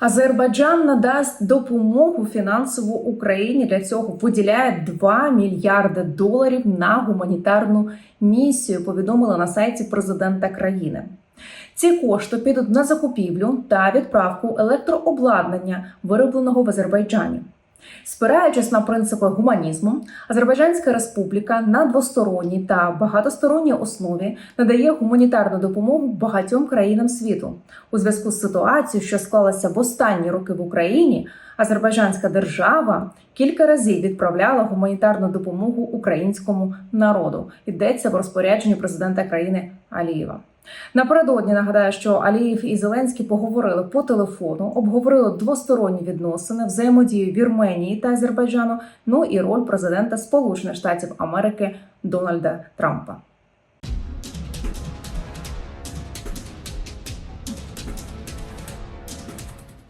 Азербайджан надасть допомогу фінансову Україні. Для цього виділяє 2 мільярди доларів на гуманітарну місію. Повідомили на сайті президента країни. Ці кошти підуть на закупівлю та відправку електрообладнання, виробленого в Азербайджані. Спираючись на принципи гуманізму, Азербайджанська республіка на двосторонній та багатосторонній основі надає гуманітарну допомогу багатьом країнам світу. У зв'язку з ситуацією, що склалася в останні роки в Україні, Азербайджанська держава кілька разів відправляла гуманітарну допомогу українському народу. Йдеться в розпорядженні президента країни Алієва. Напередодні нагадаю, що Алієв і Зеленський поговорили по телефону, обговорили двосторонні відносини, взаємодію Вірменії та Азербайджану, ну і роль президента Сполучених Штатів Америки Дональда Трампа.